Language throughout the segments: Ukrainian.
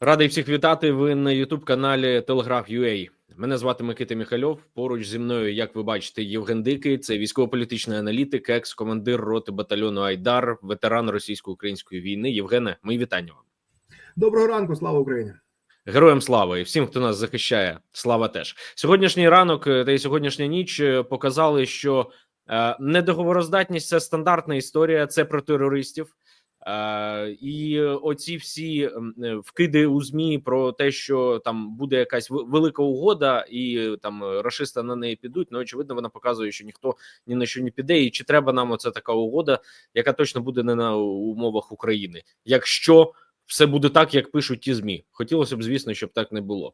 Радий всіх вітати. Ви на Ютуб каналі Телеграф.UA. Мене звати Микита Міхальов. Поруч зі мною, як ви бачите, Євген Дикий. Це військово-політичний аналітик, екс-командир роти батальйону Айдар, ветеран російсько-української війни. Євгене, мої вітання вам. Доброго ранку, слава Україні. Героям слава і всім, хто нас захищає, слава теж сьогоднішній ранок е, та й сьогоднішня ніч е, показали, що е, недоговороздатність це стандартна історія. Це про терористів. Е, і оці всі е, вкиди у змі про те, що там буде якась велика угода, і е, там рашисти на неї підуть. Ну очевидно, вона показує, що ніхто ні на що не піде. І чи треба нам оце така угода, яка точно буде не на умовах України, якщо все буде так, як пишуть ті змі. Хотілося б, звісно, щоб так не було.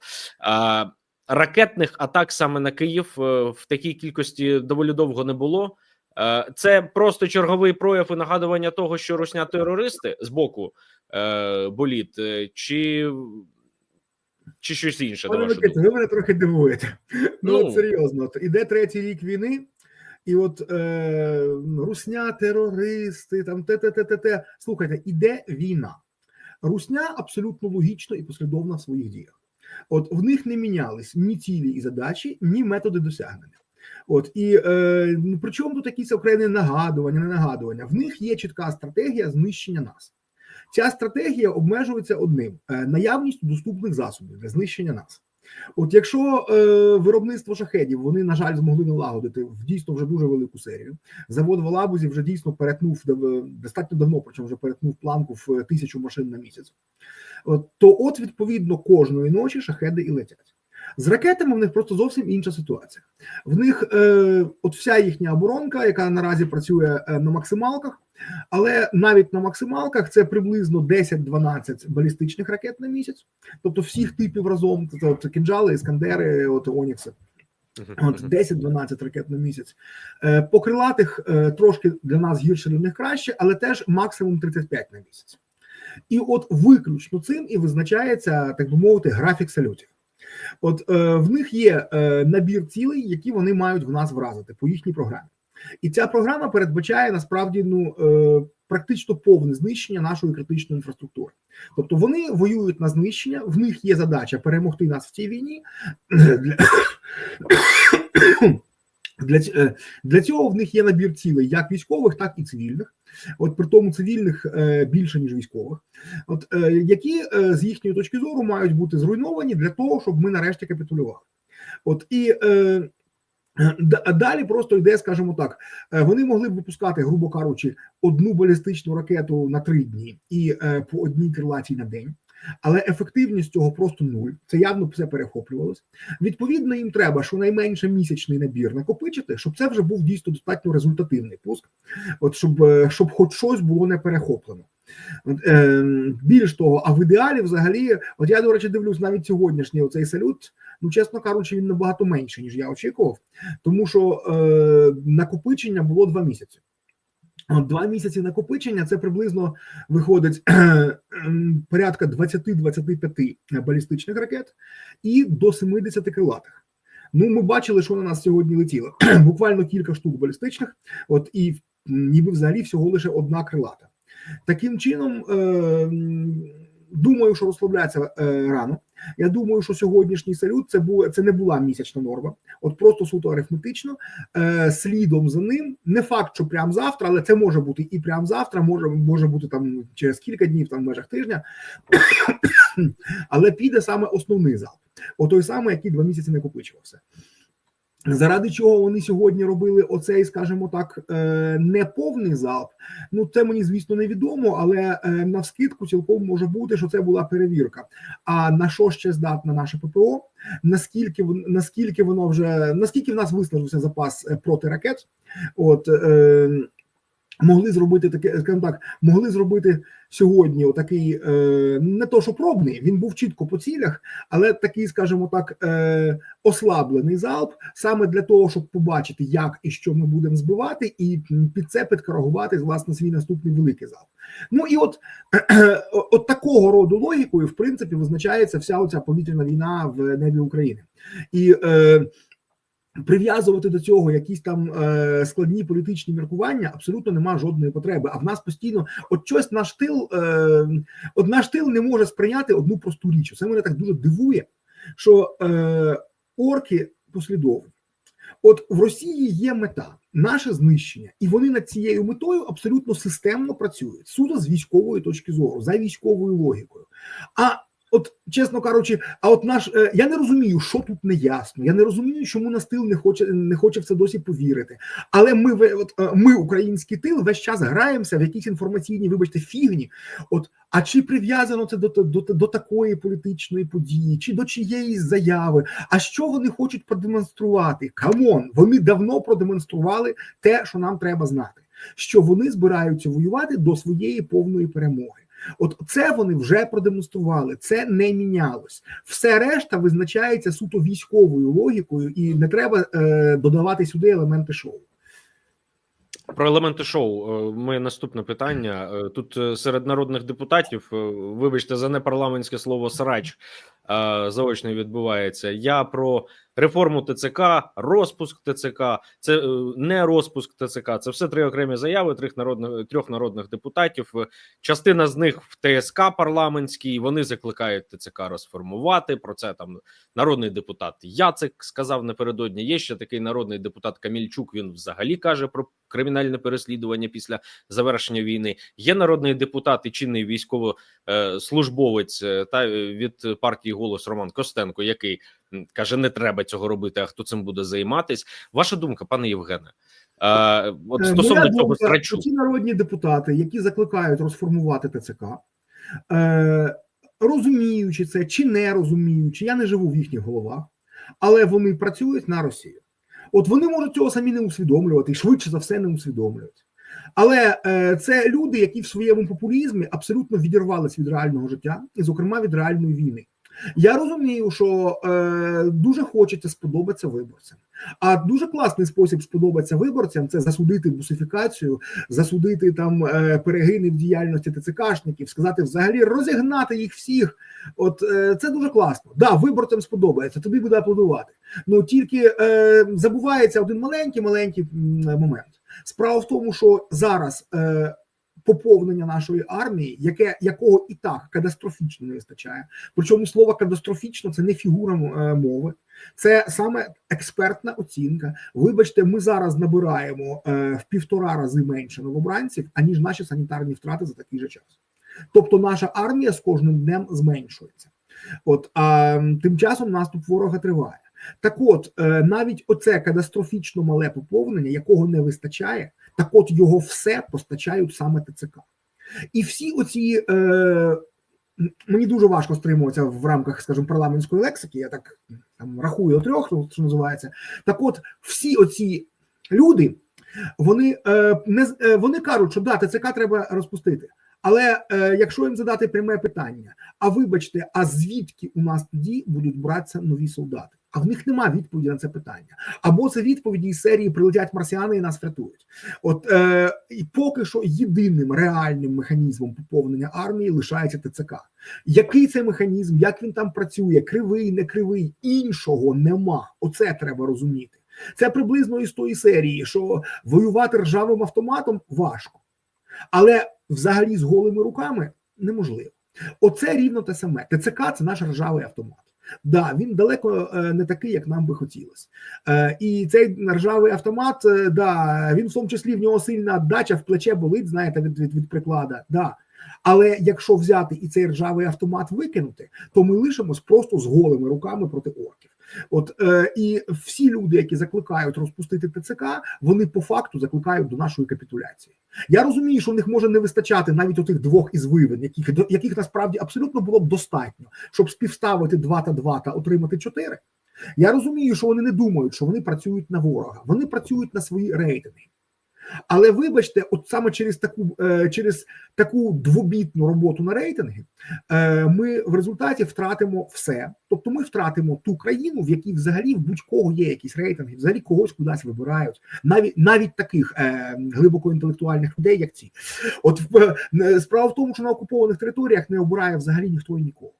Ракетних атак саме на Київ в такій кількості доволі довго не було. Е, Це просто черговий прояв і нагадування того, що русня терористи з боку е, боліт, е, чи, чи щось інше. Пане думку? ви мене трохи дивуєте. Ну, Ну. от серйозно, іде третій рік війни, і от е, русня, терористи, там те, те, те, те, те. Слухайте, іде війна. Русня абсолютно логічно і послідовна в своїх діях. От в них не мінялись ні цілі і задачі, ні методи досягнення. От і е, ну, причому тут якісь окремі нагадування, не нагадування. В них є чітка стратегія знищення нас. Ця стратегія обмежується одним е, наявністю доступних засобів для знищення нас. От якщо е, виробництво шахедів вони на жаль змогли налагодити в дійсно вже дуже велику серію. Завод в Алабузі вже дійсно перетнув достатньо давно, причому вже перетнув планку в е, тисячу машин на місяць. От то, от відповідно кожної ночі шахеди і летять. З ракетами в них просто зовсім інша ситуація. В них е, от вся їхня оборонка, яка наразі працює е, на максималках, але навіть на максималках це приблизно 10-12 балістичних ракет на місяць, тобто всіх типів разом, це от кінжали, іскандери, от Онікси. От 10-12 ракет на місяць. Е, По крилатих е, трошки для нас гірше, для них краще, але теж максимум 35 на місяць. І от виключно цим і визначається, так би мовити, графік сальотів. От е, в них є е, набір цілей, які вони мають в нас вразити по їхній програмі. І ця програма передбачає насправді ну е, практично повне знищення нашої критичної інфраструктури. Тобто вони воюють на знищення, в них є задача перемогти нас в цій війні. Для, е, для цього в них є набір цілей як військових, так і цивільних. От при тому цивільних е, більше ніж військових, от е, які з їхньої точки зору мають бути зруйновані для того, щоб ми нарешті капітулювали. От і далі просто йде, скажімо так, вони могли б випускати, грубо кажучи, одну балістичну ракету на три дні і по одній крилатій на день. Але ефективність цього просто нуль. Це явно все перехоплювалось. Відповідно, їм треба щонайменше місячний набір накопичити, щоб це вже був дійсно достатньо результативний пуск, от щоб, е, щоб хоч щось було не перехоплено. Е, більш того, а в ідеалі, взагалі, от я до речі, дивлюсь навіть сьогоднішній оцей салют. Ну, чесно кажучи, він набагато менше, ніж я очікував, тому що е, накопичення було два місяці. Два місяці накопичення це приблизно виходить ем, порядка 20-25 балістичних ракет і до 70 крилатих. Ну, ми бачили, що на нас сьогодні летіло. Буквально кілька штук балістичних, от і ніби взагалі всього лише одна крилата. Таким чином, е, думаю, що розслаблятися е, рано. Я думаю, що сьогоднішній салют це була це не була місячна норма, от просто суто арифметично. Е, слідом за ним не факт, що прямо завтра, але це може бути і прямо завтра, може може бути там через кілька днів, там в межах тижня, але піде саме основний залп, той самий, який два місяці накопичувався. Заради чого вони сьогодні робили оцей, скажімо так, е, неповний залп. Ну це мені звісно невідомо, але е, навскидку цілком може бути, що це була перевірка. А на що ще здатна наше ППО? Наскільки наскільки воно вже наскільки в нас виснажився запас проти протиракет? От е, могли зробити таке, скажімо так, могли зробити сьогодні отакий е, не то, що пробний, він був чітко по цілях, але такий, скажімо так, е, ослаблений залп саме для того, щоб побачити, як і що ми будемо збивати, і під це підкоригувати власне свій наступний великий залп. Ну і от, от такого роду логікою, в принципі, визначається вся оця повітряна війна в небі України. І е, Прив'язувати до цього якісь там е, складні політичні міркування абсолютно нема жодної потреби. А в нас постійно от щось наш тил, е, от наш тил не може сприйняти одну просту річ. Це мене так дуже дивує, що е, орки послідовні. От в Росії є мета наше знищення, і вони над цією метою абсолютно системно працюють суто з військової точки зору, за військовою логікою. А от чесно кажучи, а от наш е, я не розумію, що тут не ясно. Я не розумію, чому наш тил не хоче не хоче в це досі повірити. Але ми ве- от, е, ми, український тил, весь час граємося в якісь інформаційні, вибачте, фігні. От а чи прив'язано це до, до, до такої політичної події, чи до чиєїсь заяви? А що вони хочуть продемонструвати? Камон, вони давно продемонстрували те, що нам треба знати, що вони збираються воювати до своєї повної перемоги. От це вони вже продемонстрували, це не мінялось. Все решта визначається суто військовою логікою, і не треба е, додавати сюди елементи шоу. Про елементи шоу. Е, Моє наступне питання. Е, Тут е, серед народних депутатів, вибачте, за непарламентське слово срач заочно відбувається. Я про реформу ТЦК, розпуск ТЦК, це е, не розпуск ТЦК. Це все три окремі заяви трьох народних трьох народних депутатів. Е, Частина з них в ТСК парламентській. Вони закликають ТЦК розформувати. Про це там народний депутат Яцик сказав напередодні. Є ще такий народний депутат Камільчук. Він взагалі каже про кримінальне переслідування після завершення війни. Є народний депутат і чинний військовослужбовець е, та від партії голос Роман Костенко, який каже: не треба цього робити. А хто цим буде займатись? Ваша думка, пане Євгене? Е, от стосовно моя цього страчу, ті народні депутати, які закликають розформувати ТЦК, е, розуміючи це чи не розуміючи, я не живу в їхніх головах, але вони працюють на Росію. От вони можуть цього самі не усвідомлювати, і швидше за все не усвідомлюють. Але е, це люди, які в своєму популізмі абсолютно відірвались від реального життя, і, зокрема, від реальної війни. Я розумію, що е, дуже хочеться сподобатися виборцям. А дуже класний спосіб сподобатися виборцям це засудити бусифікацію, засудити там е, перегини в діяльності ТЦКшників, сказати взагалі розігнати їх всіх. От е, це дуже класно. Да, виборцям сподобається, тобі буде аплодувати. Ну тільки е, забувається один маленький маленький момент. Справа в тому, що зараз. Е, Поповнення нашої армії, яке якого і так катастрофічно не вистачає. Причому слово катастрофічно це не фігура е, мови, це саме експертна оцінка. Вибачте, ми зараз набираємо е, в півтора рази менше новобранців, аніж наші санітарні втрати за такий же час. Тобто, наша армія з кожним днем зменшується. От а тим часом наступ ворога триває. Так, от е, навіть оце катастрофічно мале поповнення, якого не вистачає, так от його все постачають саме ТЦК. І всі оці е, мені дуже важко стримуватися в рамках, скажімо, парламентської лексики. Я так там рахую трьох, ну, що називається. Так, от всі оці люди, вони е, не е, вони кажуть, що да, ТЦК треба розпустити. Але е, якщо їм задати пряме питання, а вибачте, а звідки у нас тоді будуть братися нові солдати? А в них нема відповіді на це питання. Або це відповіді із серії прилетять марсіани і нас врятують. От е, і поки що єдиним реальним механізмом поповнення армії лишається ТЦК. Який це механізм, як він там працює, кривий, не кривий, іншого нема. Оце треба розуміти. Це приблизно із тої серії, що воювати ржавим автоматом важко, але взагалі з голими руками неможливо. Оце рівно те саме. ТЦК це наш ржавий автомат. Да, він далеко е, не такий, як нам би хотілося. Е, і цей ржавий автомат, е, да, він в тому числі в нього сильна дача в плече болить, знаєте, від, від, від приклада. Да. Але якщо взяти і цей ржавий автомат викинути, то ми лишимось просто з голими руками проти орків. От е, і всі люди, які закликають розпустити ТЦК, вони по факту закликають до нашої капітуляції. Я розумію, що в них може не вистачати навіть отих двох із вивин, яких яких насправді абсолютно було б достатньо, щоб співставити два та два та отримати чотири. Я розумію, що вони не думають, що вони працюють на ворога, вони працюють на свої рейтинги. Але вибачте, от саме через таку е, через таку двобітну роботу на рейтинги, е, ми в результаті втратимо все. Тобто, ми втратимо ту країну, в якій взагалі в будь-кого є якісь рейтинги, взагалі когось кудись вибирають, навіть навіть таких е, глибоко інтелектуальних людей, як ці. От е, справа в тому, що на окупованих територіях не обирає взагалі ніхто і нікого.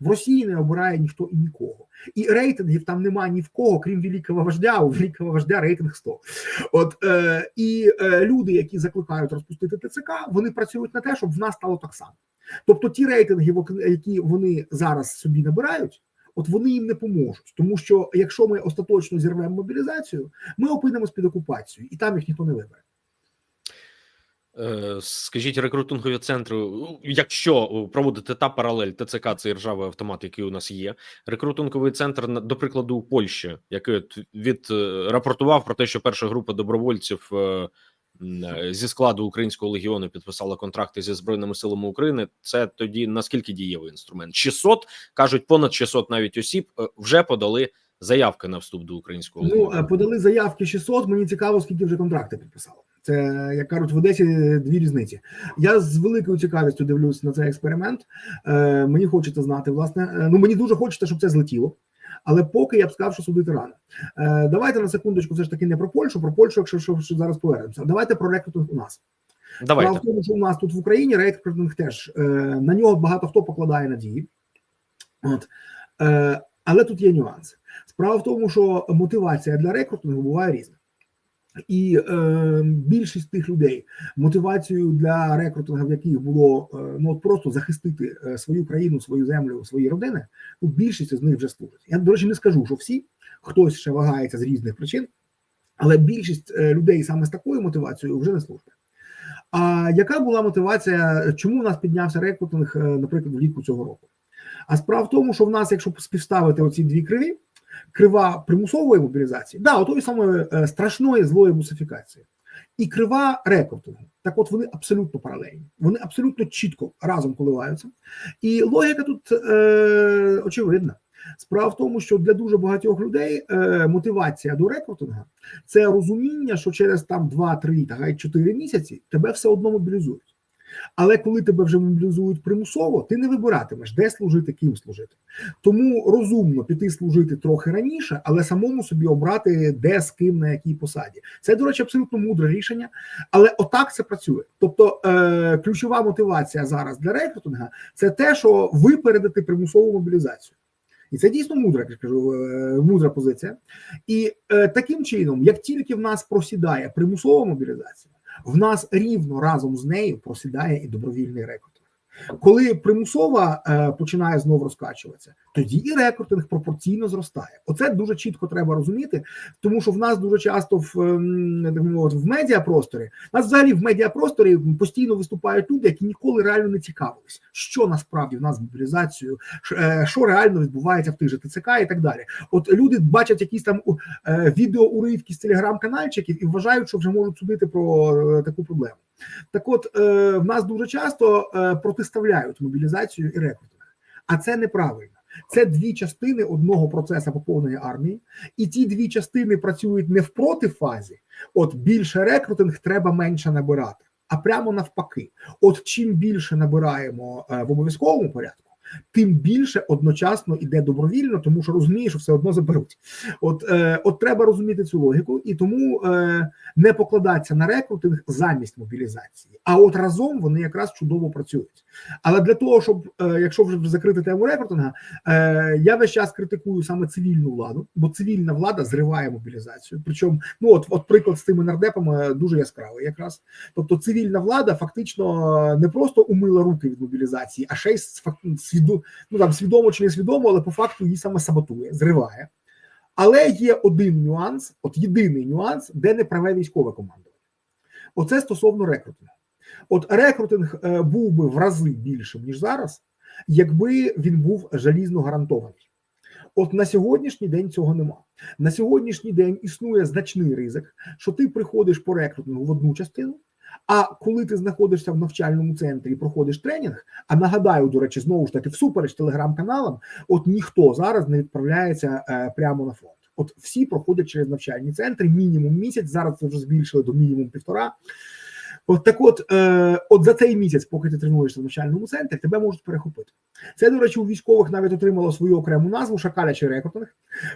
В Росії не обирає ніхто і нікого. І рейтингів там немає ні в кого, крім великого вождя. У великого вождя рейтинг 100. От е, і е, люди, які закликають розпустити ТЦК, вони працюють на те, щоб в нас стало так само. Тобто, ті рейтинги, які вони зараз собі набирають. От вони їм не поможуть, тому що якщо ми остаточно зірвемо мобілізацію, ми опинимось під окупацією, і там їх ніхто не вибере. Е, Скажіть, рекрутингові центри, якщо проводити та паралель ТЦК, це ржавий автомат, який у нас є. Рекрутинговий центр, до прикладу, у Польщі, який від е, рапортував про те, що перша група добровольців е, е, зі складу українського легіону підписала контракти зі збройними силами України. Це тоді наскільки дієвий інструмент? 600, кажуть, понад 600 навіть осіб е, вже подали заявки на вступ до українського Ну легіону. е, подали заявки 600, Мені цікаво, скільки вже контракти підписали. Це як кажуть, в Одесі дві різниці. Я з великою цікавістю дивлюсь на цей експеримент. Е, мені хочеться знати, власне. е, Ну мені дуже хочеться, щоб це злетіло. Але поки я б сказав, що судити рано. Е, давайте на секундочку, все ж таки не про Польщу, про Польщу, якщо що, що зараз повернемося. Давайте про рекрутинг у нас. Давайте в тому, що у нас тут в Україні рекрутинг теж е, на нього багато хто покладає надії. От. Е, але тут є нюанси. Справа в тому, що мотивація для рекрутингу буває різна. І е, більшість тих людей мотивацією для рекрутингу, в яких було е, ну от просто захистити е, свою країну, свою землю, свої родини. Ну, більшість з них вже служить. Я до речі не скажу, що всі хтось ще вагається з різних причин, але більшість е, людей саме з такою мотивацією вже не служить. А яка була мотивація? Чому у нас піднявся рекрутинг, е, наприклад, влітку цього року? А справа в тому, що в нас, якщо співставити оці дві криві, крива примусової мобілізації, да, отої самої е, страшної злої мусифікації, і крива рекрутингу. Так, от вони абсолютно паралельні, вони абсолютно чітко разом коливаються. І логіка тут е, очевидна. Справа в тому, що для дуже багатьох людей е, мотивація до рекрутингу це розуміння, що через там 2-3 та навіть 4 місяці тебе все одно мобілізують. Але коли тебе вже мобілізують примусово, ти не вибиратимеш, де служити, ким служити. Тому розумно піти служити трохи раніше, але самому собі обрати, де з ким на якій посаді. Це, до речі, абсолютно мудре рішення, але отак це працює. Тобто, е, ключова мотивація зараз для рекрутинга це те, що випередити примусову мобілізацію. І це дійсно мудра, кажу, е, мудра позиція. І е, таким чином, як тільки в нас просідає примусова мобілізація, в нас рівно разом з нею просідає і добровільний рекрутинг. Коли примусова е, починає знову розкачуватися, тоді і рекрутинг пропорційно зростає. Оце дуже чітко треба розуміти, тому що в нас дуже часто в ем, в медіапросторі, нас взагалі в медіапросторі постійно виступають люди, які ніколи реально не цікавились, що насправді в нас з мобілізацією, е, що реально відбувається в тих же ТЦК і так далі. От люди бачать якісь там е, відеоуривки з телеграм-канальчиків і вважають, що вже можуть судити про е, таку проблему. Так, от в нас дуже часто протиставляють мобілізацію і рекрутинг, а це неправильно. Це дві частини одного процесу поповнення армії, і ті дві частини працюють не в протифазі. От більше рекрутинг треба менше набирати, а прямо навпаки. От чим більше набираємо е, в обов'язковому порядку, тим більше одночасно іде добровільно, тому що розумієш, що все одно заберуть. От, е, от треба розуміти цю логіку, і тому е, не покладатися на рекрутинг замість мобілізації. А от разом вони якраз чудово працюють. Але для того, щоб е, якщо вже закрити тему рекрутинга, е, я весь час критикую саме цивільну владу, бо цивільна влада зриває мобілізацію. Причому, ну от, от приклад з тими нардепами дуже яскравий, якраз. Тобто, цивільна влада фактично не просто умила руки від мобілізації, а ще й фак- свідо, ну там свідомо чи не свідомо, але по факту її саме саботує, зриває. Але є один нюанс, от єдиний нюанс, де не праве військове командування. Оце стосовно рекрутингу. От рекрутинг е, був би в рази більшим, ніж зараз, якби він був жалізно гарантований. От на сьогоднішній день цього нема. На сьогоднішній день існує значний ризик, що ти приходиш по рекрутингу в одну частину. А коли ти знаходишся в навчальному центрі і проходиш тренінг, а нагадаю, до речі, знову ж таки, всупереч телеграм-каналам, от ніхто зараз не відправляється е, прямо на фронт. От всі проходять через навчальні центри, мінімум місяць. Зараз це вже збільшили до мінімум півтора. От так, от, е, от за цей місяць, поки ти тренуєшся в навчальному центрі, тебе можуть перехопити. Це, до речі, у військових навіть отримало свою окрему назву шакалячий рекрутинг.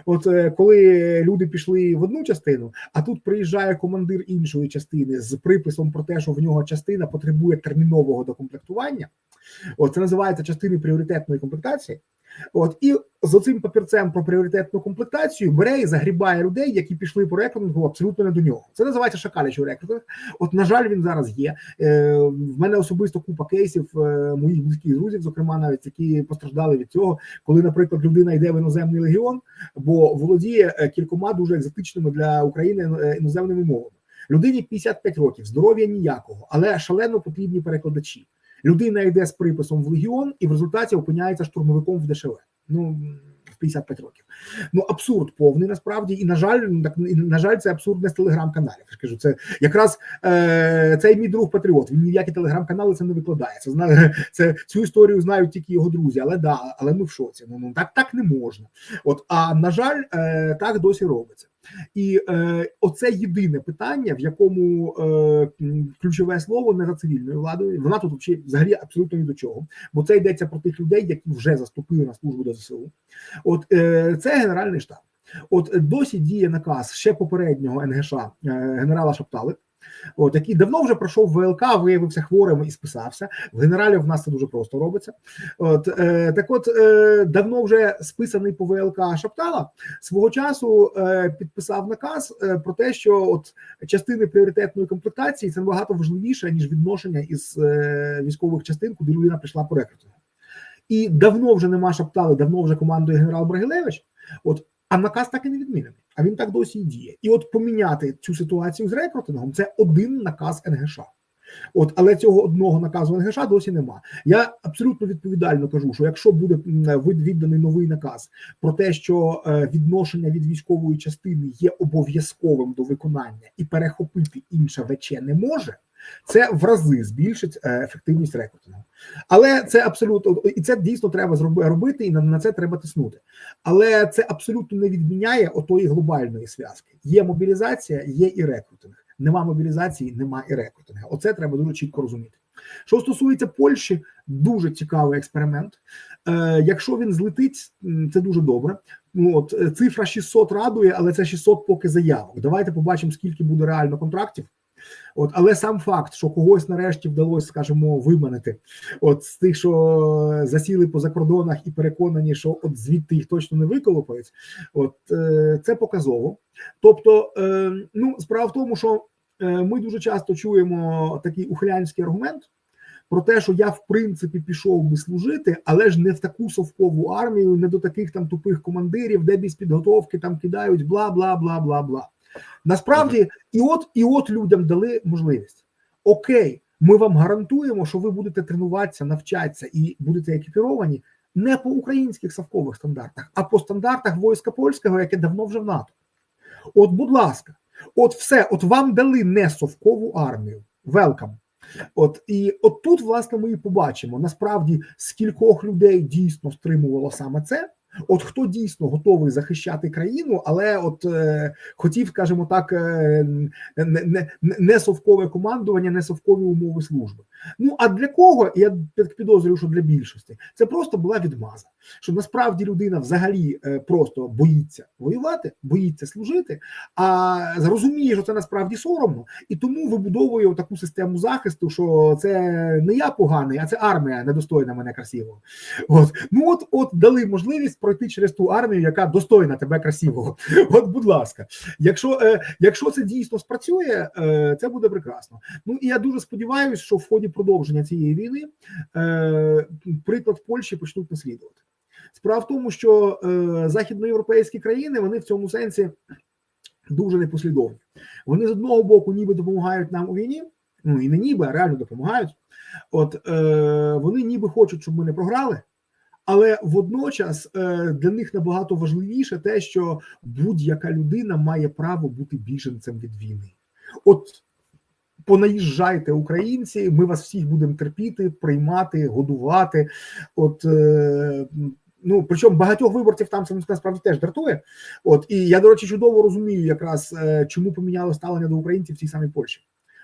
От е, коли люди пішли в одну частину, а тут приїжджає командир іншої частини з приписом про те, що в нього частина потребує термінового докомплектування. От це називається частини пріоритетної комплектації. От і з оцим папірцем про пріоритетну комплектацію бере і загрібає людей, які пішли по рекрутингу абсолютно не до нього. Це називається шакалячий рекрутинг. От, на жаль, він зараз є. Е, в мене особисто купа кейсів е, моїх близьких друзів, зокрема, навіть які постраждали від цього, коли, наприклад, людина йде в іноземний легіон, бо володіє е, кількома дуже екзотичними для України е, іноземними мовами. Людині 55 років, здоров'я ніякого, але шалено потрібні перекладачі. Людина йде з приписом в легіон і в результаті опиняється штурмовиком в ДШВ. Ну в 55 років. Ну абсурд повний насправді, і на жаль, так на жаль, це абсурд не з телеграм-каналів. Я ж кажу, це якраз е, цей мій друг Патріот. Він ніякі телеграм-канали це не викладає. Це знає це цю історію знають тільки його друзі. Але да, але ми в шоці. Ну ну так так не можна. От а на жаль, е, так досі робиться. І е, оце єдине питання, в якому е, ключове слово не за цивільною владою. Вона тут взагалі- абсолютно ні до чого, бо це йдеться про тих людей, які вже заступили на службу до ЗСУ. От е, це генеральний штаб. От досі діє наказ ще попереднього НГШ е, генерала Шаптали. От який давно вже пройшов ВЛК, виявився хворим і списався. В генералів в нас це дуже просто робиться. От е, так, от е, давно вже списаний по ВЛК Шаптала свого часу е, підписав наказ е, про те, що от частини пріоритетної комплектації це набагато важливіше ніж відношення із е, військових частин, куди людина прийшла по рекрутингу. І давно вже нема Шаптали, давно вже командує генерал Брагилевич. От а наказ так і не відмінений. А він так досі і діє. І от поміняти цю ситуацію з рекрутингом це один наказ НГШ. От, але цього одного наказу НГШ досі нема. Я абсолютно відповідально кажу, що якщо буде відданий новий наказ про те, що е, відношення від військової частини є обов'язковим до виконання і перехопити інша ВЧ не може, це в рази збільшить е, ефективність рекрутингу. Але це абсолютно і це дійсно треба робити, і на, це треба тиснути. Але це абсолютно не відміняє отої глобальної зв'язки. Є мобілізація, є і рекрутинг. Нема мобілізації, нема і рекрутингу. Оце треба дуже чітко розуміти. Що стосується Польщі, дуже цікавий експеримент. Е, якщо він злетить, це дуже добре. Ну от е, цифра 600 радує, але це 600 поки заявок. Давайте побачимо, скільки буде реально контрактів. От, але сам факт, що когось нарешті вдалося, скажімо, виманити, от з тих, що засіли по закордонах і переконані, що от звідти їх точно не виколопають, от е, це показово. Тобто, е, ну справа в тому, що е, ми дуже часто чуємо такий ухилянський аргумент про те, що я в принципі пішов би служити, але ж не в таку совкову армію, не до таких там тупих командирів, де без підготовки там кидають бла бла бла бла бла. Насправді, і от і от людям дали можливість. Окей, ми вам гарантуємо, що ви будете тренуватися, навчатися і будете екіпіровані не по українських совкових стандартах, а по стандартах війська польського, яке давно вже в НАТО. От, будь ласка, от все, от вам дали не совкову армію. Велкам. От і от тут, власне, ми і побачимо насправді скількох людей дійсно стримувало саме це. От хто дійсно готовий захищати країну, але от е, хотів, скажімо так, е, не, не, не совкове командування, не совкові умови служби. Ну а для кого я під- підозрюю, що для більшості це просто була відмаза. Що насправді людина взагалі е, просто боїться воювати, боїться служити, а розуміє, що це насправді соромно, і тому вибудовує таку систему захисту, що це не я поганий, а це армія недостойна мене красивого. От ну от, от дали можливість пройти через ту армію, яка достойна тебе красивого. От, будь ласка, якщо, е, якщо це дійсно спрацює, е, це буде прекрасно. Ну і я дуже сподіваюся, що в ході продовження цієї війни е, приклад Польщі почнуть наслідувати. Справа в тому, що е, західноєвропейські країни вони в цьому сенсі дуже непослідовні. Вони з одного боку, ніби допомагають нам у війні, ну і не ніби, а реально допомагають. От е, вони ніби хочуть, щоб ми не програли. Але водночас е, для них набагато важливіше те, що будь-яка людина має право бути біженцем від війни. От понаїжджайте, українці, ми вас всіх будемо терпіти, приймати, годувати. От е, ну причому багатьох виборців там це насправді теж дратує. От і я, до речі, чудово розумію, якраз е, чому поміняло ставлення до українців в цій самій Польщі.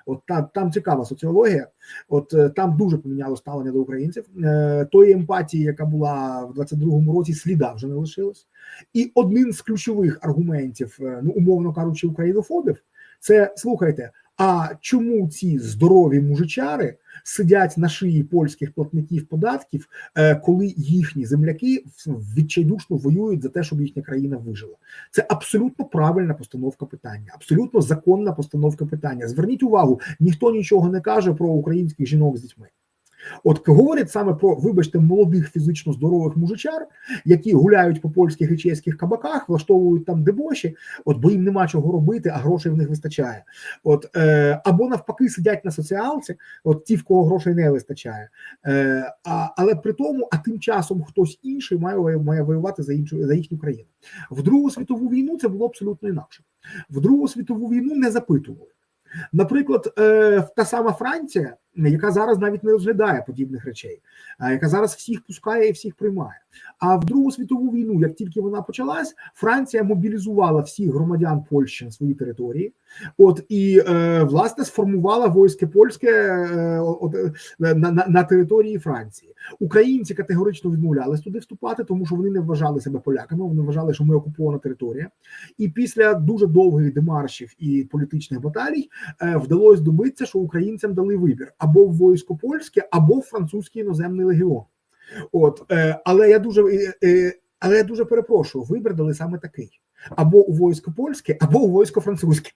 От та там цікава соціологія. От е, там дуже поміняло ставлення до українців. Е, Тої емпатії, яка була в 22-му році, сліда вже не лишилось. І один з ключових аргументів, е, ну умовно кажучи, українофобів, це слухайте. А чому ці здорові мужичари сидять на шиї польських платників податків, е, коли їхні земляки відчайдушно воюють за те, щоб їхня країна вижила? Це абсолютно правильна постановка питання, абсолютно законна постановка питання. Зверніть увагу, ніхто нічого не каже про українських жінок з дітьми. От говорять саме про, вибачте, молодих фізично здорових мужичар, які гуляють по польських і чеських кабаках, влаштовують там дебоші, от бо їм нема чого робити, а грошей в них вистачає. От е, або навпаки сидять на соціалці, от ті, в кого грошей не вистачає. Е, а, але при тому, а тим часом хтось інший має, має воювати за іншу за їхню країну. В Другу світову війну це було абсолютно інакше. В Другу світову війну не запитували. Наприклад, е, та сама Франція, яка зараз навіть не розглядає подібних речей, яка зараз всіх пускає і всіх приймає. А в Другу світову війну, як тільки вона почалась, Франція мобілізувала всіх громадян Польщі на свої території, от і е, власне сформувала войське польське е, е, на, на, на території Франції. Українці категорично відмовлялись туди вступати, тому що вони не вважали себе поляками. Вони вважали, що ми окупована територія. І після дуже довгих демаршів і політичних баталій вдалося добитися, що українцям дали вибір або в войско польське, або в французький іноземний легіон. От, е, але я дуже е, е, але я дуже перепрошую, вибір дали саме такий: або у войско польське, або у войско французьке.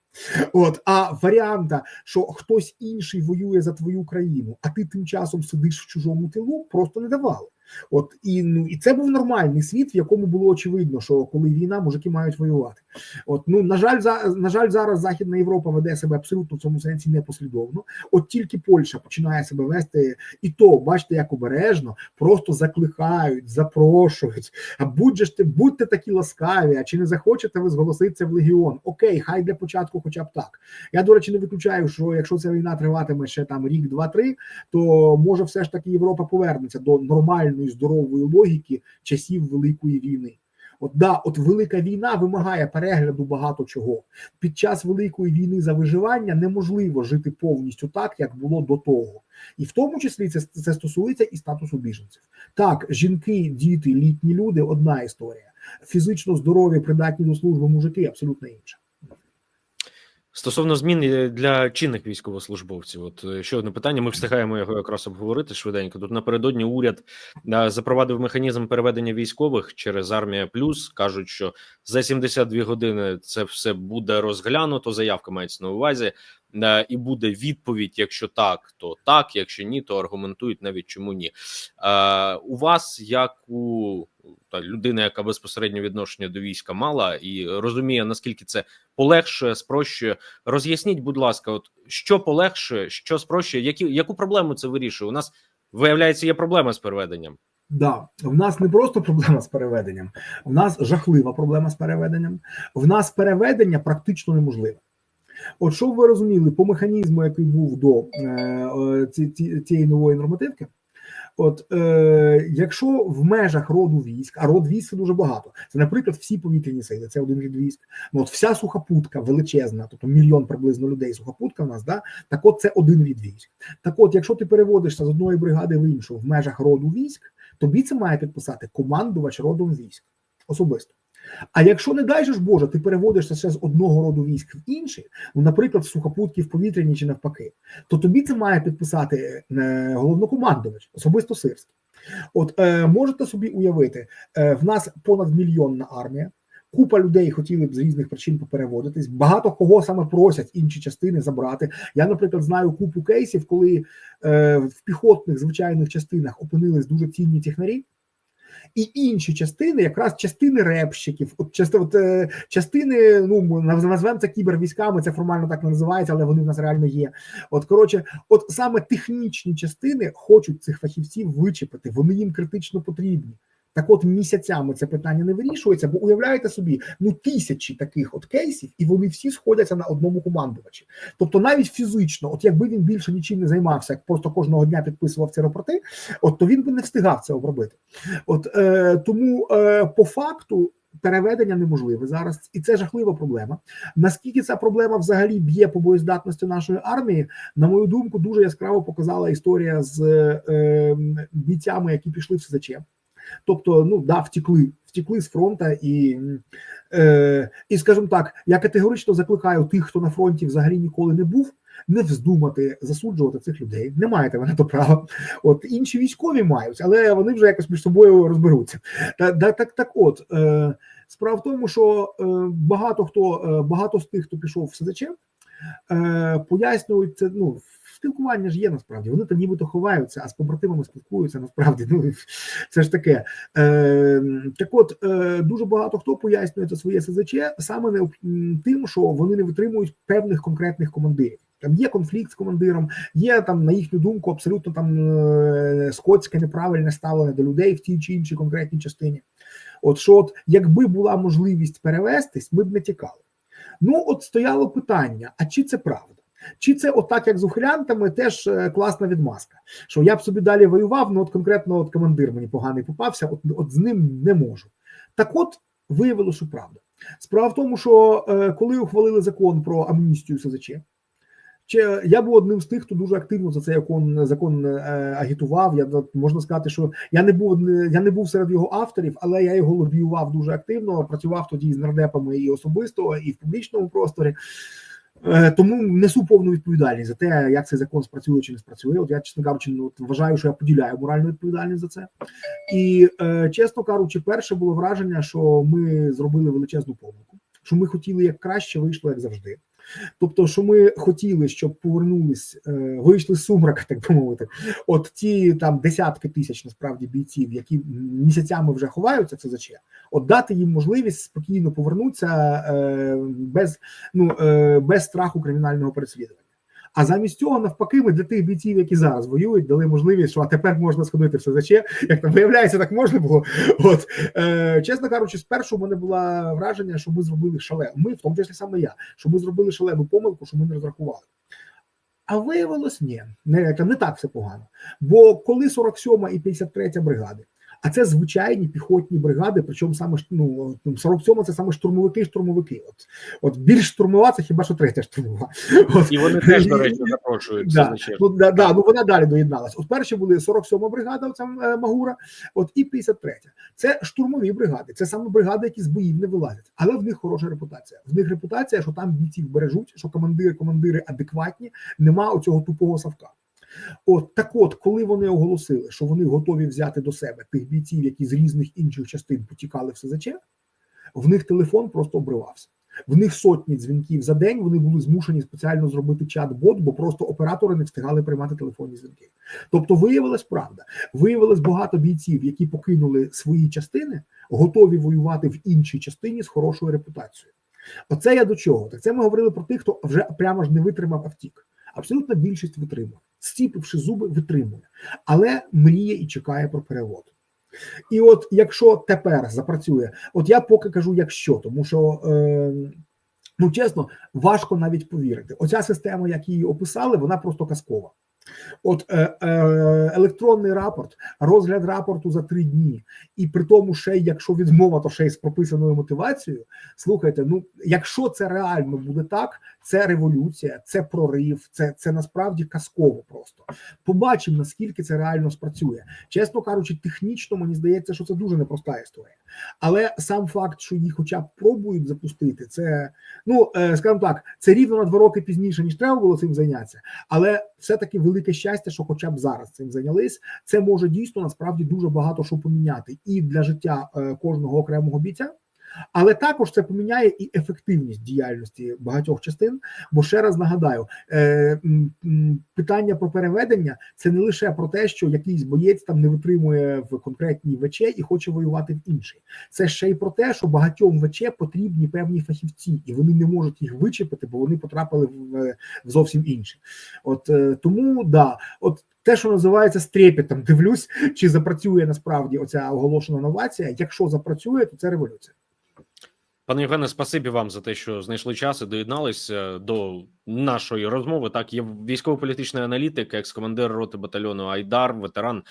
От, а варіанта, що хтось інший воює за твою країну, а ти тим часом сидиш в чужому тилу, просто не давали. От і ну і це був нормальний світ, в якому було очевидно, що коли війна, мужики мають воювати. От ну на жаль, за на жаль, зараз Західна Європа веде себе абсолютно в цьому сенсі непослідовно. От тільки Польща починає себе вести, і то бачите, як обережно, просто закликають, запрошують. А будь ж ти, будьте такі ласкаві, а чи не захочете ви зголоситися в легіон? Окей, хай для початку, хоча б так. Я до речі, не виключаю, що якщо ця війна триватиме ще там рік, два-три, то може все ж таки Європа повернеться до нормальної здорової логіки часів Великої війни. От да, от велика війна вимагає перегляду багато чого. Під час великої війни за виживання неможливо жити повністю так, як було до того, і в тому числі це, це стосується і статусу біженців. Так, жінки, діти, літні люди одна історія. Фізично здорові, придатні до служби мужики абсолютно інша. Стосовно змін е, для чинних військовослужбовців, от е, ще одне питання. Ми встигаємо його якраз обговорити швиденько. Тут напередодні уряд запровадив механізм переведення військових через армія плюс. кажуть, що за 72 години це все буде розглянуто. Заявка мається на увазі, і буде відповідь. Якщо так, то так. Якщо ні, то аргументують навіть чому ні. У вас як у та людина, яка безпосередньо відношення до війська мала і розуміє наскільки це полегшує, спрощує. Роз'ясніть, будь ласка, от що полегшує, що спрощує, які яку проблему це вирішує? У нас виявляється, є проблема з переведенням. Да, в нас не просто проблема з переведенням, в нас жахлива проблема з переведенням. В нас переведення практично неможливе. От щоб ви розуміли, по механізму, який був до е, е, ці, ці, цієї нової нормативки, от е, якщо в межах роду військ, а род військ це дуже багато, це, наприклад, всі повітряні сили, це один від військ. Ну от вся сухопутка величезна, тобто мільйон приблизно людей сухопутка в нас, да, так от це один від військ. Так от, якщо ти переводишся з одної бригади в іншу в межах роду військ, тобі це має підписати командувач родом військ особисто. А якщо не дай же ж Боже, ти переводишся ще з одного роду військ в інший, ну, наприклад, сухопутки в повітряні чи навпаки, то тобі це має підписати е, головнокомандувач, особисто сирський. От е, можете собі уявити, е, в нас понад мільйонна армія. Купа людей хотіли б з різних причин попереводитись. Багато кого саме просять інші частини забрати. Я, наприклад, знаю купу кейсів, коли е, в піхотних звичайних частинах опинились дуже цінні технарі, і інші частини, якраз частини репщиків, от части, от, е, частини, ну назвемо це кібервійськами, це формально так називається, але вони в нас реально є. От коротше, от саме технічні частини хочуть цих фахівців вичепити, вони їм критично потрібні. Так от місяцями це питання не вирішується, бо уявляєте собі, ну тисячі таких от кейсів, і вони всі сходяться на одному командувачі. Тобто, навіть фізично, от якби він більше нічим не займався, як просто кожного дня підписував ці рапорти, от то він би не встигав це обробити. От е, тому е, по факту. Переведення неможливе зараз, і це жахлива проблема. Наскільки ця проблема взагалі б'є по боєздатності нашої армії, на мою думку, дуже яскраво показала історія з е, бійцями, які пішли в СЗЧ. Тобто, ну да, втекли, втекли з фронта, і, е, і скажімо так, я категорично закликаю тих, хто на фронті взагалі ніколи не був, не вздумати засуджувати цих людей. Не маєте ви на то права. От інші військові мають, але вони вже якось між собою розберуться. Та, та, так, так, от е, справа в тому, що е, багато хто е, багато з тих, хто пішов в СЗЧ, е, пояснюють це. Ну спілкування ж є насправді. Вони там нібито ховаються, а з побратимами спілкуються. Насправді, ну це ж таке. Е, так, от е, дуже багато хто пояснює це своє СЗЧ саме не тим, що вони не витримують певних конкретних командирів. Там є конфлікт з командиром, є там, на їхню думку, абсолютно там е, скотське неправильне ставлення до людей в тій чи іншій конкретній частині. От що, от якби була можливість перевестись, ми б не тікали. Ну, от стояло питання: а чи це правда? Чи це отак, як з ухилянтами, теж е, класна відмазка? Що я б собі далі воював, ну от конкретно от командир мені поганий попався, от, от з ним не можу. Так от виявилося, що правда. Справа в тому, що е, коли ухвалили закон про амністію СЗЧ, Чи я був одним з тих, хто дуже активно за цей закон закон е, агітував. Я можна сказати, що я не був я не був серед його авторів, але я його лобіював дуже активно. Працював тоді з нардепами і особисто, і в публічному просторі. Е, Тому несу повну відповідальність за те, як цей закон спрацює чи не спрацює. От я, чесно кажучи, ну, от вважаю, що я поділяю моральну відповідальність за це. І е, чесно кажучи, перше було враження, що ми зробили величезну помилку, що ми хотіли як краще, вийшло як завжди. Тобто, що ми хотіли, щоб повернулись, е, вийшли з сумрака, так би мовити, от ті там десятки тисяч насправді бійців, які місяцями вже ховаються це СЗЧ, от дати їм можливість спокійно повернутися е, без ну е, без страху кримінального переслідування. А замість цього, навпаки, ми для тих бійців, які зараз воюють, дали можливість, що а тепер можна сходити в СЗЧ. Як там виявляється, так можна було. От е, чесно кажучи, спершу в мене було враження, що ми зробили шалену. Ми, в тому числі саме я, що ми зробили шалену помилку, що ми не розрахували. А виявилось, ні, не, не так все погано. Бо коли 47 і 53 бригади, а це звичайні піхотні бригади, причому саме ну, 47 це саме штурмовики, штурмовики. От от більш штурмова, це хіба що третя штурмова. От. І вони теж, до речі, запрошують. Да. Ну, да, да, ну вона далі доєдналась. От перші були 47-ма бригада, оця е, Магура, от і 53-я. Це штурмові бригади. Це саме бригади, які з боїв не вилазять, але в них хороша репутація. В них репутація, що там бійців бережуть, що командири, командири адекватні, нема оцього тупого савка. От так, от, коли вони оголосили, що вони готові взяти до себе тих бійців, які з різних інших частин потікали в СЗЧ, в них телефон просто обривався. В них сотні дзвінків за день. Вони були змушені спеціально зробити чат-бот, бо просто оператори не встигали приймати телефонні дзвінки. Тобто, виявилась правда. Виявилось багато бійців, які покинули свої частини, готові воювати в іншій частині з хорошою репутацією. Оце я до чого? Так це ми говорили про тих, хто вже прямо ж не витримав а втік. Абсолютна більшість витримує, стіпивши зуби, витримує, але мріє і чекає про перевод. І от якщо тепер запрацює, от я поки кажу, якщо, тому що е, ну чесно, важко навіть повірити. Оця система, як її описали, вона просто казкова. От е, е, електронний рапорт, розгляд рапорту за три дні, і при тому, ще якщо відмова, то ще й з прописаною мотивацією. Слухайте, ну якщо це реально буде так, це революція, це прорив, це це насправді казково. Просто побачимо наскільки це реально спрацює. Чесно кажучи, технічно мені здається, що це дуже непроста історія. Але сам факт, що їх, хоча б пробують запустити, це ну е, скажімо так, це рівно на два роки пізніше ніж треба було цим зайнятися, але все таки велике щастя, що хоча б зараз цим зайнялись. Це може дійсно насправді дуже багато що поміняти і для життя е, кожного окремого бійця. Але також це поміняє і ефективність діяльності багатьох частин. Бо ще раз нагадаю, е, питання про переведення це не лише про те, що якийсь боєць там не витримує в конкретній ВЧ і хоче воювати в іншій. Це ще й про те, що багатьом ВЧ потрібні певні фахівці, і вони не можуть їх вичепити, бо вони потрапили в, зовсім інші. От е, тому да, от. Те, що називається стрепетом, дивлюсь, чи запрацює насправді оця оголошена новація. Якщо запрацює, то це революція. Пане Євгене, спасибі вам за те, що знайшли час і доєдналися до нашої розмови. Так, є військово-політичний аналітик, екс-командир роти батальйону Айдар, ветеран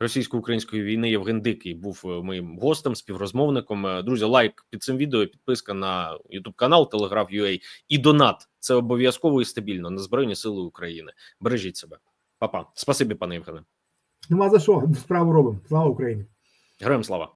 російсько-української війни Євген Дикий був моїм гостем, співрозмовником. Друзі, лайк під цим відео, підписка на Ютуб канал Телеграф.ua і донат. Це обов'язково і стабільно на Збройні Сили України. Бережіть себе, Па-па. Спасибі, пане Євгене. Нема за що справу робимо. Слава Україні. Героям слава.